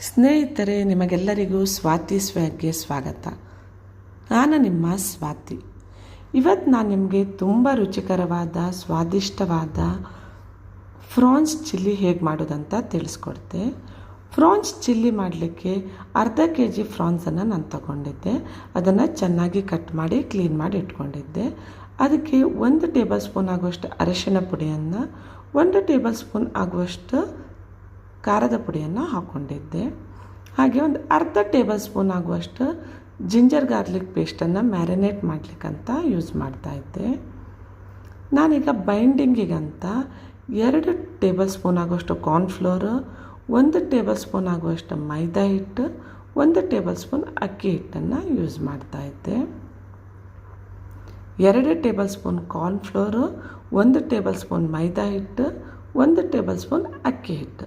ಸ್ನೇಹಿತರೆ, ನಿಮಗೆಲ್ಲರಿಗೂ ಸ್ವಾತಿ ಸ್ವಾಗ್ಗೆ ಸ್ವಾಗತ. ನಾನು ನಿಮ್ಮ ಸ್ವಾತಿ. ಇವತ್ತು ನಾನು ನಿಮಗೆ ತುಂಬ ರುಚಿಕರವಾದ, ಸ್ವಾದಿಷ್ಟವಾದ ಫ್ರಾನ್ಸ್ ಚಿಲ್ಲಿ ಹೇಗೆ ಮಾಡೋದಂತ ತಿಳಿಸ್ಕೊಡ್ತೆ. ಫ್ರಾನ್ಸ್ ಚಿಲ್ಲಿ ಮಾಡಲಿಕ್ಕೆ ಅರ್ಧ ಕೆ ಜಿ ಫ್ರಾನ್ಸನ್ನು ನಾನು ತಗೊಂಡಿದ್ದೆ. ಅದನ್ನು ಚೆನ್ನಾಗಿ ಕಟ್ ಮಾಡಿ, ಕ್ಲೀನ್ ಮಾಡಿ ಇಟ್ಕೊಂಡಿದ್ದೆ. ಅದಕ್ಕೆ ಒಂದು ಟೇಬಲ್ ಸ್ಪೂನ್ ಆಗುವಷ್ಟು ಅರಿಶಿನ ಪುಡಿಯನ್ನು, ಒಂದು ಟೇಬಲ್ ಸ್ಪೂನ್ ಆಗುವಷ್ಟು ಖಾರದ ಪುಡಿಯನ್ನು ಹಾಕ್ಕೊಂಡಿದ್ದೆ ಹಾಗೆ ಒಂದು ಅರ್ಧ ಟೇಬಲ್ ಸ್ಪೂನ್ ಆಗುವಷ್ಟು ಜಿಂಜರ್ ಗಾರ್ಲಿಕ್ ಪೇಸ್ಟನ್ನು ಮ್ಯಾರಿನೇಟ್ ಮಾಡಲಿಕ್ಕಂತ ಯೂಸ್ ಮಾಡ್ತಾ ಇದ್ದೆ. ನಾನೀಗ ಬೈಂಡಿಂಗಿಗಂತ ಎರಡು ಟೇಬಲ್ ಸ್ಪೂನ್ ಆಗುವಷ್ಟು ಕಾರ್ನ್ಫ್ಲೋರು, ಒಂದು ಟೇಬಲ್ ಸ್ಪೂನ್ ಆಗುವಷ್ಟು ಮೈದಾ ಹಿಟ್ಟು, ಒಂದು ಟೇಬಲ್ ಸ್ಪೂನ್ ಅಕ್ಕಿ ಹಿಟ್ಟನ್ನು ಯೂಸ್ ಮಾಡ್ತಾಯಿದ್ದೆ ಎರಡು ಟೇಬಲ್ ಸ್ಪೂನ್ ಕಾರ್ನ್ಫ್ಲೋರು, ಒಂದು ಟೇಬಲ್ ಸ್ಪೂನ್ ಮೈದಾ ಹಿಟ್ಟು, ಒಂದು ಟೇಬಲ್ ಸ್ಪೂನ್ ಅಕ್ಕಿ ಹಿಟ್ಟು.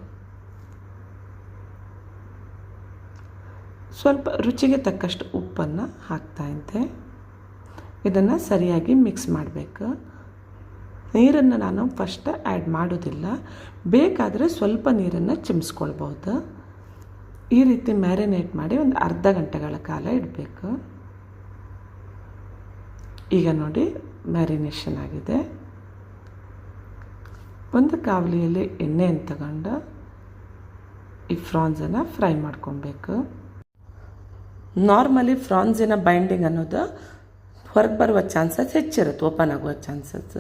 ಸ್ವಲ್ಪ ರುಚಿಗೆ ತಕ್ಕಷ್ಟು ಉಪ್ಪನ್ನು ಹಾಕ್ತಾಯಿದ್ದೆ ಇದನ್ನು ಸರಿಯಾಗಿ ಮಿಕ್ಸ್ ಮಾಡಬೇಕು. ನೀರನ್ನು ನಾನು ಫಸ್ಟ್ ಆ್ಯಡ್ ಮಾಡೋದಿಲ್ಲ. ಬೇಕಾದರೆ ಸ್ವಲ್ಪ ನೀರನ್ನು ಚಿಮ್ಸ್ಕೊಳ್ಬೋದು. ಈ ರೀತಿ ಮ್ಯಾರಿನೇಟ್ ಮಾಡಿ ಒಂದು ಅರ್ಧ ಗಂಟೆಗಳ ಕಾಲ ಇಡಬೇಕು. ಈಗ ನೋಡಿ ಮ್ಯಾರಿನೇಷನ್ ಆಗಿದೆ. ಒಂದು ಕಾವಲಿಯಲ್ಲಿ ಎಣ್ಣೆಯನ್ನು ತಗೊಂಡು ಈ ಫ್ರಾನ್ಸನ್ನು ಫ್ರೈ ಮಾಡ್ಕೊಬೇಕು. ನಾರ್ಮಲಿ ಫ್ರಾನ್ಸಿನ ಬೈಂಡಿಂಗ್ ಅನ್ನೋದು ಹೊರಗೆ ಬರುವ ಚಾನ್ಸಸ್ ಹೆಚ್ಚಿರುತ್ತೆ ಓಪನ್ ಆಗುವ ಚಾನ್ಸಸ್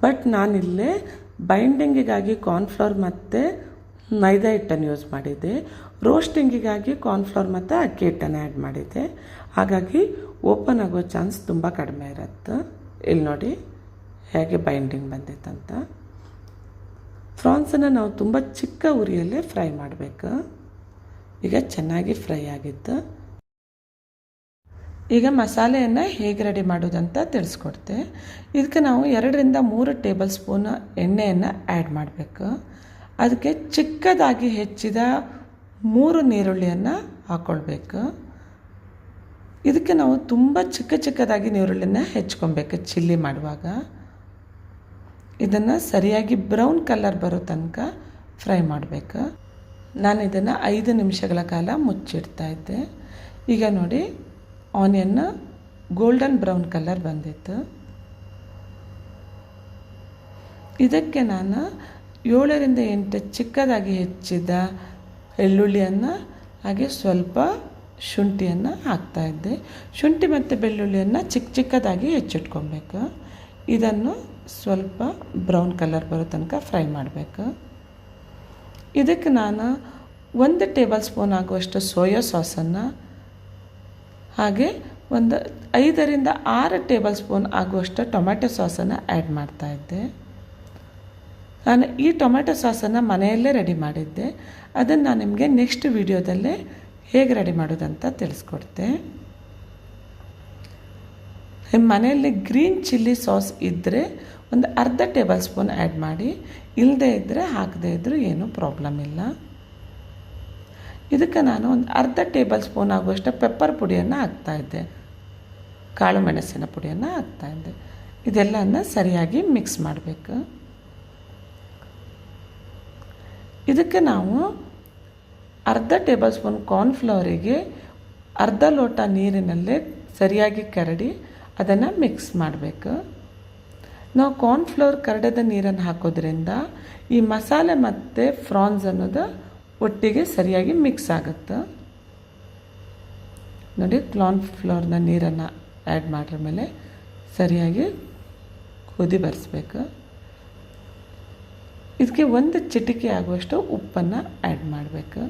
ಬಟ್ ನಾನಿಲ್ಲೇ ಬೈಂಡಿಂಗಿಗಾಗಿ ಕಾರ್ನ್ಫ್ಲವರ್ ಮತ್ತು ಮೈದಾ ಹಿಟ್ಟನ್ನು ಯೂಸ್ ಮಾಡಿದ್ದೆ. ರೋಸ್ಟಿಂಗಿಗಾಗಿ ಕಾರ್ನ್ಫ್ಲವರ್ ಮತ್ತು ಅಕ್ಕಿ ಹಿಟ್ಟನ್ನು ಆ್ಯಡ್ ಮಾಡಿದ್ದೆ. ಹಾಗಾಗಿ ಓಪನ್ ಆಗೋ ಚಾನ್ಸ್ ತುಂಬ ಕಡಿಮೆ ಇರುತ್ತೆ. ಇಲ್ಲಿ ನೋಡಿ ಹೇಗೆ ಬೈಂಡಿಂಗ್ ಬಂದಿತ್ತಂತ. ಫ್ರಾನ್ಸನ್ನು ನಾವು ತುಂಬ ಚಿಕ್ಕ ಉರಿಯಲ್ಲೇ ಫ್ರೈ ಮಾಡಬೇಕು. ಈಗ ಚೆನ್ನಾಗಿ ಫ್ರೈ ಆಗಿತ್ತು. ಈಗ ಮಸಾಲೆಯನ್ನು ಹೇಗೆ ರೆಡಿ ಮಾಡೋದಂತ ತಿಳಿಸ್ಕೊಡ್ತೆ. ಇದಕ್ಕೆ ನಾವು ಎರಡರಿಂದ ಮೂರು ಟೇಬಲ್ ಸ್ಪೂನ್ ಎಣ್ಣೆಯನ್ನು ಆ್ಯಡ್ ಮಾಡಬೇಕು. ಅದಕ್ಕೆ ಚಿಕ್ಕದಾಗಿ ಹೆಚ್ಚಿದ ಮೂರು ನೀರುಳ್ಳಿಯನ್ನು ಹಾಕ್ಕೊಳ್ಬೇಕು ಇದಕ್ಕೆ ನಾವು ತುಂಬ ಚಿಕ್ಕ ಚಿಕ್ಕದಾಗಿ ನೀರುಳ್ಳಿನ ಹೆಚ್ಕೊಬೇಕು ಚಿಲ್ಲಿ ಮಾಡುವಾಗ. ಇದನ್ನು ಸರಿಯಾಗಿ ಬ್ರೌನ್ ಕಲರ್ ಬರೋ ತನಕ ಫ್ರೈ ಮಾಡಬೇಕು. ನಾನು ಇದನ್ನು ಐದು ನಿಮಿಷಗಳ ಕಾಲ ಮುಚ್ಚಿಡ್ತಾ ಇದ್ದೆ. ಈಗ ನೋಡಿ ಆನಿಯನ್ ಗೋಲ್ಡನ್ ಬ್ರೌನ್ ಕಲರ್ ಬಂದಿತ್ತು. ಇದಕ್ಕೆ ನಾನು ಏಳರಿಂದ ಎಂಟು ಚಿಕ್ಕದಾಗಿ ಹೆಚ್ಚಿದ ಬೆಳ್ಳುಳ್ಳಿಯನ್ನು, ಹಾಗೆ ಸ್ವಲ್ಪ ಶುಂಠಿಯನ್ನು ಹಾಕ್ತಾಯಿದ್ದೆ ಶುಂಠಿ ಮತ್ತು ಬೆಳ್ಳುಳ್ಳಿಯನ್ನು ಚಿಕ್ಕ ಚಿಕ್ಕದಾಗಿ ಹೆಚ್ಚಿಟ್ಕೊಬೇಕು. ಇದನ್ನು ಸ್ವಲ್ಪ ಬ್ರೌನ್ ಕಲರ್ ಬರೋ ತನಕ ಫ್ರೈ ಮಾಡಬೇಕು. ಇದಕ್ಕೆ ನಾನು ಒಂದು ಟೇಬಲ್ ಸ್ಪೂನ್ ಆಗುವಷ್ಟು ಸೋಯಾ ಸಾಸನ್ನು ಹಾಗೆ ಒಂದು ಐದರಿಂದ ಆರು ಟೇಬಲ್ ಸ್ಪೂನ್ ಆಗುವಷ್ಟು ಟೊಮೆಟೊ ಸಾಸನ್ನು ಆ್ಯಡ್ ಮಾಡ್ತಾಯಿದ್ದೆ ನಾನು ಈ ಟೊಮೆಟೊ ಸಾಸನ್ನು ಮನೆಯಲ್ಲೇ ರೆಡಿ ಮಾಡಿದ್ದೆ. ಅದನ್ನು ನಾನು ನಿಮಗೆ ನೆಕ್ಸ್ಟ್ ವಿಡಿಯೋದಲ್ಲೇ ಹೇಗೆ ರೆಡಿ ಮಾಡೋದಂತ ತಿಳಿಸ್ಕೊಡ್ತೆ. ನಿಮ್ಮ ಮನೆಯಲ್ಲಿ ಗ್ರೀನ್ ಚಿಲ್ಲಿ ಸಾಸ್ ಇದ್ದರೆ ಒಂದು ಅರ್ಧ ಟೇಬಲ್ ಸ್ಪೂನ್ ಆ್ಯಡ್ ಮಾಡಿ, ಇಲ್ಲದೇ ಇದ್ದರೆ ಹಾಕದೇ ಇದ್ದರೂ ಏನೂ ಪ್ರಾಬ್ಲಮ್ ಇಲ್ಲ. ಇದಕ್ಕೆ ನಾನು ಒಂದು ಅರ್ಧ ಟೇಬಲ್ ಸ್ಪೂನ್ ಆಗುವಷ್ಟು ಪೆಪ್ಪರ್ ಪುಡಿಯನ್ನು ಹಾಕ್ತಾಯಿದ್ದೆ ಕಾಳು ಮೆಣಸಿನ ಪುಡಿಯನ್ನು ಹಾಕ್ತಾಯಿದ್ದೆ ಇದೆಲ್ಲನ ಸರಿಯಾಗಿ ಮಿಕ್ಸ್ ಮಾಡಬೇಕು. ಇದಕ್ಕೆ ನಾವು ಅರ್ಧ ಟೇಬಲ್ ಸ್ಪೂನ್ ಕಾರ್ನ್ಫ್ಲವರಿಗೆ ಅರ್ಧ ಲೋಟ ನೀರಿನಲ್ಲೇ ಸರಿಯಾಗಿ ಕರಡಿ ಅದನ್ನು ಮಿಕ್ಸ್ ಮಾಡಬೇಕು. ನಾವು ಕಾರ್ನ್ಫ್ಲವರ್ ಕರಡದ ನೀರನ್ನು ಹಾಕೋದ್ರಿಂದ ಈ ಮಸಾಲೆ ಮತ್ತು ಫ್ರಾನ್ಸ್ ಅನ್ನೋದು ಒಟ್ಟಿಗೆ ಸರಿಯಾಗಿ ಮಿಕ್ಸ್ ಆಗುತ್ತೆ? ನೋಡಿ ಕಾರ್ನ್ಫ್ಲವರ್ನ ನೀರನ್ನು ಆ್ಯಡ್ ಮಾಡಿದ ಮೇಲೆ ಸರಿಯಾಗಿ ಕುದಿ ಬರೆಸ್ಬೇಕು. ಇದಕ್ಕೆ ಒಂದು ಚಿಟಿಕೆ ಆಗುವಷ್ಟು ಉಪ್ಪನ್ನು ಆ್ಯಡ್ ಮಾಡಬೇಕು.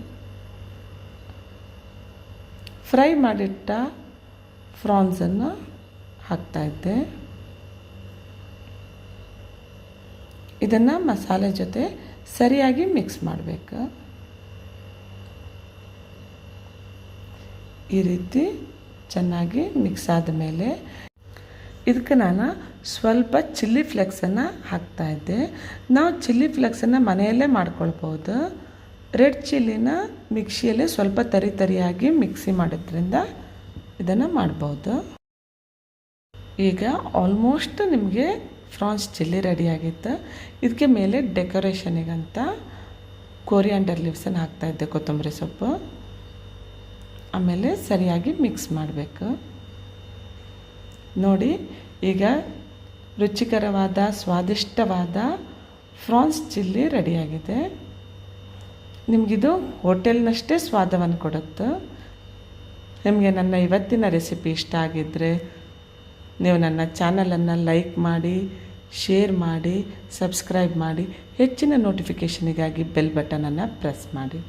ಫ್ರೈ ಮಾಡಿಟ್ಟ ಫ್ರಾನ್ಸನ್ನು ಹಾಕ್ತಾಯಿದ್ದೆ ಇದನ್ನು ಮಸಾಲೆ ಜೊತೆ ಸರಿಯಾಗಿ ಮಿಕ್ಸ್ ಮಾಡಬೇಕು. ಈ ರೀತಿ ಚೆನ್ನಾಗಿ ಮಿಕ್ಸ್ ಆದ ಮೇಲೆ ಇದಕ್ಕೆ ನಾನು ಸ್ವಲ್ಪ ಚಿಲ್ಲಿ ಫ್ಲೆಕ್ಸನ್ನು ಹಾಕ್ತಾಯಿದ್ದೆ ನಾವು ಚಿಲ್ಲಿ ಫ್ಲೆಕ್ಸನ್ನು ಮನೆಯಲ್ಲೇ ಮಾಡ್ಕೊಳ್ಬೋದು. ರೆಡ್ ಚಿಲ್ಲಿನ ಮಿಕ್ಸಿಯಲ್ಲೇ ಸ್ವಲ್ಪ ತರಿ ತರಿಯಾಗಿ ಮಿಕ್ಸಿ ಮಾಡೋದ್ರಿಂದ ಇದನ್ನು ಮಾಡ್ಬೋದು. ಈಗ ಆಲ್ಮೋಸ್ಟ್ ನಿಮಗೆ ಫ್ರಾನ್ಸ್ ಚಿಲ್ಲಿ ರೆಡಿಯಾಗಿತ್ತು ಇದಕ್ಕೆ ಮೇಲೆ ಡೆಕೋರೇಷನಿಗಂತ ಕೋರಿಯಾಂಡರ್ ಲೀವ್ಸನ್ನು ಹಾಕ್ತಾಯಿದ್ದೆ ಕೊತ್ತಂಬರಿ ಸೊಪ್ಪು. ಆಮೇಲೆ ಸರಿಯಾಗಿ ಮಿಕ್ಸ್ ಮಾಡಬೇಕು. ನೋಡಿ, ಈಗ ರುಚಿಕರವಾದ, ಸ್ವಾದಿಷ್ಟವಾದ ಫ್ರಾನ್ಸ್ ಚಿಲ್ಲಿ ರೆಡಿಯಾಗಿದೆ. ನಿಮಗಿದು ಹೋಟೆಲ್ನಷ್ಟೇ ಸ್ವಾದವನ್ನು ಕೊಡುತ್ತೆ. ನಿಮಗೆ ನನ್ನ ಇವತ್ತಿನ ರೆಸಿಪಿ ಇಷ್ಟ ಆಗಿದ್ದರೆ ನೀವು ನನ್ನ ಚಾನಲನ್ನು ಲೈಕ್ ಮಾಡಿ, ಶೇರ್ ಮಾಡಿ, ಸಬ್ಸ್ಕ್ರೈಬ್ ಮಾಡಿ, ಹೆಚ್ಚಿನ ನೋಟಿಫಿಕೇಷನಿಗಾಗಿ ಬೆಲ್ ಬಟನನ್ನು ಪ್ರೆಸ್ ಮಾಡಿ.